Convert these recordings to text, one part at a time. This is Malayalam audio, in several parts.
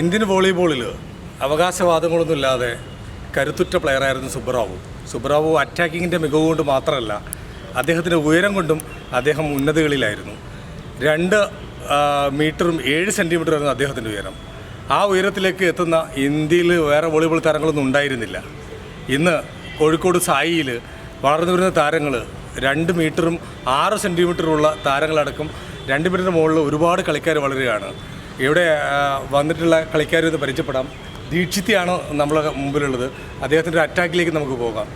ഇന്ത്യൻ വോളിബോളിൽ അവകാശവാദങ്ങളൊന്നുമില്ലാതെ കരുത്തുറ്റ പ്ലെയറായിരുന്നു സുബ്രാവു. സുബ്രാവു അറ്റാക്കിങ്ങിന്റെ മികവ് കൊണ്ട് മാത്രമല്ല അദ്ദേഹത്തിന്റെ ഉയരം കൊണ്ടും അദ്ദേഹം ഉന്നതികളിലായിരുന്നു. രണ്ട് മീറ്ററും ഏഴ് സെന്റിമീറ്ററായിരുന്നു അദ്ദേഹത്തിന്റെ ഉയരം. ആ ഉയരത്തിലേക്ക് എത്തുന്ന ഇന്ത്യയിൽ വേറെ വോളിബോൾ താരങ്ങളൊന്നും ഉണ്ടായിരുന്നില്ല. ഇന്ന് കോഴിക്കോട് സായിയിൽ വളർന്നു വരുന്ന താരങ്ങൾ രണ്ട് മീറ്ററും ആറ് സെന്റിമീറ്ററുള്ള താരങ്ങളടക്കം രണ്ട് മീറ്ററിന് മുകളിൽ ഒരുപാട് കളിക്കാർ വളരുകയാണ്. ഇവിടെ വന്നിട്ടുള്ള കളിക്കാരും ഇത് പരിചയപ്പെടാം. ദീക്ഷിത്തിയാണ് നമ്മളെ മുമ്പിലുള്ളത്? അദ്ദേഹത്തിന്റെ അറ്റാക്കിലേക്ക് നമുക്ക് പോകാം.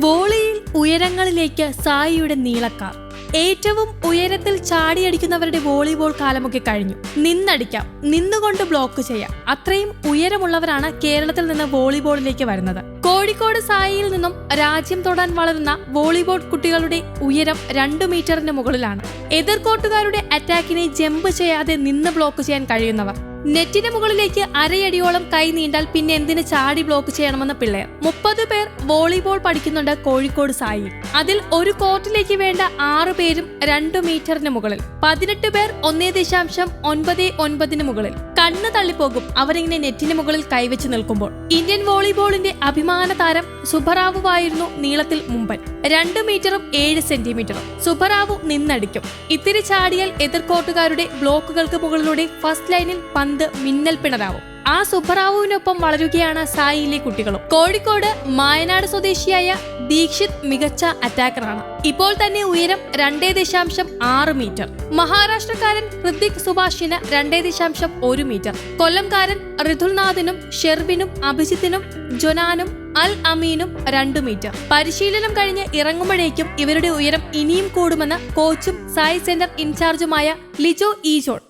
വോളിയിൽ ഉയരങ്ങളിലേക്ക് സായിയുടെ നീളക്കാർ. ഏറ്റവും ഉയരത്തിൽ ചാടിയടിക്കുന്നവരുടെ വോളിബോൾ കാലമൊക്കെ കഴിഞ്ഞു. നിന്നടിക്കാം നിന്നുകൊണ്ട് ബ്ലോക്ക് ചെയ്യാം. അത്രയും ഉയരമുള്ളവരാണ് കേരളത്തിൽ നിന്ന് വോളിബോളിലേക്ക് വരുന്നത്. കോഴിക്കോട് സായിയിൽ നിന്നും രാജ്യം തൊടാൻ വളരുന്ന വോളിബോൾ കുട്ടികളുടെ ഉയരം രണ്ടു മീറ്ററിന് മുകളിലാണ്. എതിർകോട്ടുകാരുടെ അറ്റാക്കിനെ ജമ്പ് ചെയ്യാതെ നിന്ന് ബ്ലോക്ക് ചെയ്യാൻ കഴിയുന്നവർ. നെറ്റിന് മുകളിലേക്ക് അരയടിയോളം കൈ നീണ്ടാൽ പിന്നെ എന്തിന് ചാടി ബ്ലോക്ക് ചെയ്യണമെന്ന പിള്ളേർ മുപ്പത് പേർ വോളിബോൾ പഠിക്കുന്നുണ്ട് കോഴിക്കോട് സായി. അതിൽ ഒരു കോർട്ടിലേക്ക് വേണ്ട ആറു പേരും രണ്ടു മീറ്ററിന് മുകളിൽ. പതിനെട്ട് പേർ ഒന്നേ ദശാംശം ഒൻപത് ഒൻപതിന് മുകളിൽ. കണ്ണ് തള്ളിപ്പോകും അവരിങ്ങനെ നെറ്റിന് മുകളിൽ കൈവച്ച് നിൽക്കുമ്പോൾ. ഇന്ത്യൻ വോളിബോളിന്റെ അഭിമാന താരം സുബറാവുവായിരുന്നു നീളത്തിൽ മുമ്പൻ. രണ്ട് മീറ്ററും ഏഴ് സെന്റിമീറ്ററും. സുബറാവു നിന്നടിക്കും. ഇത്തിരി ചാടിയാൽ എതിർക്കോട്ടുകാരുടെ ബ്ലോക്കുകൾക്ക് മുകളിലൂടെ ഫസ്റ്റ് ലൈനിൽ പന്ത് മിന്നൽ പിണറാവും. ആ സുബ്ബറാവുവിനൊപ്പം വളരുകയാണ് സായിയിലെ കുട്ടികളും. കോഴിക്കോട് മായനാട് സ്വദേശിയായ ദീക്ഷിത് മികച്ച അറ്റാക്കറാണ്. ഇപ്പോൾ തന്നെ ഉയരം രണ്ടേ ദശാംശം ആറ് മീറ്റർ. മഹാരാഷ്ട്രക്കാരൻ ഹൃദിക് സുഭാഷിന് രണ്ടേ ദശാംശം ഒരു മീറ്റർ. കൊല്ലംകാരൻ ഋതുൽനാഥിനും ഷെർവിനും അഭിജിത്തിനും ജൊനാനും അൽ അമീനും രണ്ടു മീറ്റർ പരിശീലനം കഴിഞ്ഞ് ഇറങ്ങുമ്പോഴേക്കും ഇവരുടെ ഉയരം ഇനിയും കൂടുമെന്ന് കോച്ചും സായി സെന്റർ ഇൻചാർജുമായ ലിജോ ഈജോൺ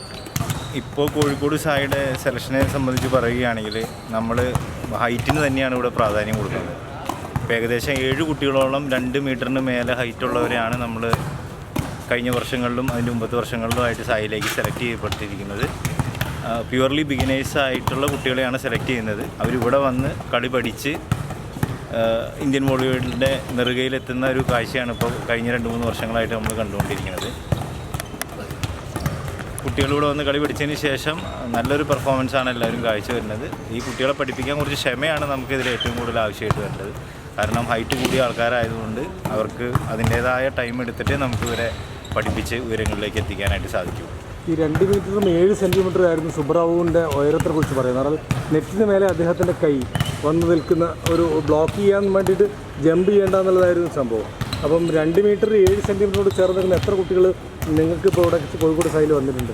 ഇപ്പോൾ കോഴിക്കോട് സായിയുടെ സെലക്ഷനെ സംബന്ധിച്ച് പറയുകയാണെങ്കിൽ നമ്മൾ ഹൈറ്റിന് തന്നെയാണ് ഇവിടെ പ്രാധാന്യം കൊടുക്കുന്നത്. ഇപ്പോൾ ഏകദേശം ഏഴ് കുട്ടികളോളം രണ്ട് മീറ്ററിന് മേലെ ഹൈറ്റ് ഉള്ളവരെയാണ് നമ്മൾ കഴിഞ്ഞ വർഷങ്ങളിലും അതിന്റെ മുമ്പത്തെ വർഷങ്ങളിലുമായിട്ട് സായിലേക്ക് സെലക്ട് ചെയ്യപ്പെട്ടിരിക്കുന്നത്. പ്യുവർലി ബിഗിനേഴ്സ് ആയിട്ടുള്ള കുട്ടികളെയാണ് സെലക്ട് ചെയ്യുന്നത്. അവരിവിടെ വന്ന് കളി പഠിച്ച് ഇന്ത്യൻ ബോളിവുഡിന്റെ നെറുകയിലെത്തുന്ന ഒരു കാഴ്ചയാണ് ഇപ്പോൾ കഴിഞ്ഞ രണ്ട് മൂന്ന് വർഷങ്ങളായിട്ട് നമ്മൾ കണ്ടുകൊണ്ടിരിക്കുന്നത്. കുട്ടികളിവിടെ വന്ന് കളി പിടിച്ചതിന് ശേഷം നല്ലൊരു പെർഫോമൻസ് ആണ് എല്ലാവരും കാഴ്ചവരുന്നത് ഈ കുട്ടികളെ പഠിപ്പിക്കാൻ കുറച്ച് ക്ഷമയാണ് നമുക്കിതിൽ ഏറ്റവും കൂടുതൽ ആവശ്യമായിട്ട് വേണ്ടത് കാരണം ഹൈറ്റ് കൂടിയ ആൾക്കാരായതുകൊണ്ട് അവർക്ക് അതിന്റേതായ ടൈം എടുത്തിട്ട് നമുക്ക് ഇവരെ പഠിപ്പിച്ച് ഉയരങ്ങളിലേക്ക് എത്തിക്കാനായിട്ട് സാധിക്കും. ഈ രണ്ട് മീറ്ററും ഏഴ് സെന്റിമീറ്റർ ആയിരുന്നു സുബ്രാവുവിന്റെ ഉയരത്തെക്കുറിച്ച് പറയുന്നത്. കാരണം നെറ്റിന് മേലെ അദ്ദേഹത്തിന്റെ കൈ വന്ന് നിൽക്കുന്ന ഒരു ബ്ലോക്ക് ചെയ്യാൻ വേണ്ടിയിട്ട് ജമ്പ് ചെയ്യേണ്ട എന്നുള്ളതായിരുന്നു സംഭവം. അപ്പം രണ്ട് മീറ്റർ ഏഴ് സെന്റിമീറ്ററോട് ചേർന്ന് നിൽക്കുന്ന എത്ര കുട്ടികൾ നിങ്ങൾക്ക് ഇപ്പോൾ ഇവിടെ കോഴിക്കോട് സൈഡിൽ വന്നിട്ടുണ്ട്?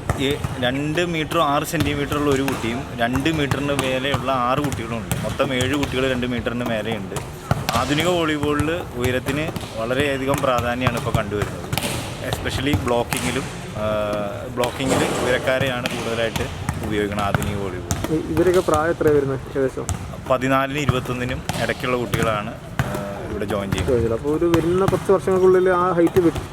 രണ്ട് മീറ്ററും ആറ് സെന്റിമീറ്ററുള്ള ഒരു കുട്ടിയും രണ്ട് മീറ്ററിന് മേലെയുള്ള ആറ് കുട്ടികളും ഉണ്ട്. മൊത്തം ഏഴ് കുട്ടികൾ രണ്ട് മീറ്ററിന് മേലെയുണ്ട്. ആധുനിക വോളിബോളിൽ ഉയരത്തിന് വളരെയധികം പ്രാധാന്യമാണ് ഇപ്പോൾ കണ്ടുവരുന്നത്. എസ്പെഷ്യലി ബ്ലോക്കിങ്ങിലും ബ്ലോക്കിങ്ങിൽ ഇവരക്കാരെയാണ് കൂടുതലായിട്ട് ഉപയോഗിക്കുന്നത് ആധുനിക വോളിബോൾ ഇവരൊക്കെ പ്രായം എത്ര വരുന്നത് ഏകദേശം? പതിനാലിനും ഇരുപത്തൊന്നിനും ഇടയ്ക്കുള്ള കുട്ടികളാണ് ഇവിടെ ജോയിൻ ചെയ്യുന്നത്. അപ്പോൾ ഒരു വരുന്ന കുറച്ച് വർഷങ്ങൾക്കുള്ളിൽ ആ ഹൈറ്റ് വരും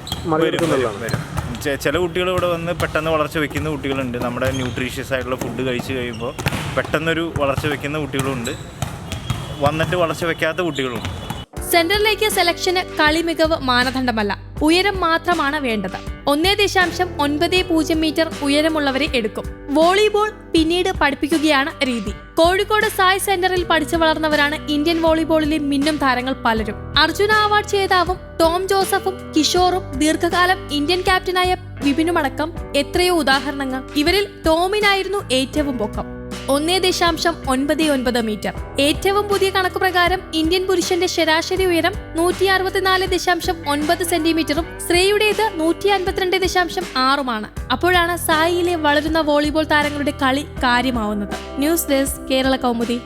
ചില കുട്ടികൾ ഇവിടെ വന്ന് പെട്ടെന്ന് വളർച്ച വെക്കുന്ന കുട്ടികളുണ്ട്. നമ്മുടെ ന്യൂട്രീഷ്യസ് ആയിട്ടുള്ള ഫുഡ് കഴിച്ച് കഴിയുമ്പോൾ പെട്ടെന്നൊരു വളർച്ച വെക്കുന്ന കുട്ടികളുണ്ട്. വന്നിട്ട് വളർച്ച വെക്കാത്ത കുട്ടികളുണ്ട്. സെന്ററിലേക്ക് സെലക്ഷന് കളി മികവ് മാനദണ്ഡമല്ല. ഉയരം മാത്രമാണ് വേണ്ടത്. ഒന്നേ ദശാംശം ഒൻപത് പൂജ്യം മീറ്റർ ഉയരമുള്ളവരെ എടുക്കും. വോളിബോൾ പിന്നീട് പഠിപ്പിക്കുകയാണ് രീതി. കോഴിക്കോട് സായ് സെന്ററിൽ പഠിച്ചു വളർന്നവരാണ് ഇന്ത്യൻ വോളിബോളിലെ മിന്നും താരങ്ങൾ പലരും. അർജുന അവാർഡ് ജേതാവും ടോം ജോസഫും കിഷോറും ദീർഘകാലം ഇന്ത്യൻ ക്യാപ്റ്റനായ വിപിനുമടക്കം എത്രയോ ഉദാഹരണങ്ങൾ. ഇവരിൽ ടോമിനായിരുന്നു ഏറ്റവും പൊക്കം. ഒന്നേ ദശാംശം ഒൻപത് ഒൻപത് മീറ്റർ. ഏറ്റവും പുതിയ കണക്ക് പ്രകാരം ഇന്ത്യൻ പുരുഷന്റെ ശരാശരി ഉയരം നൂറ്റി അറുപത്തിനാല് ദശാംശം ഒൻപത് സെന്റിമീറ്ററും സ്ത്രീയുടേത് നൂറ്റി അൻപത്തിരണ്ട് ദശാംശം ആറുമാണ്. അപ്പോഴാണ് സായിയിലെ വളരുന്ന വോളിബോൾ താരങ്ങളുടെ കളി കാര്യമാവുന്നത്. News desk Kerala Kaumudi.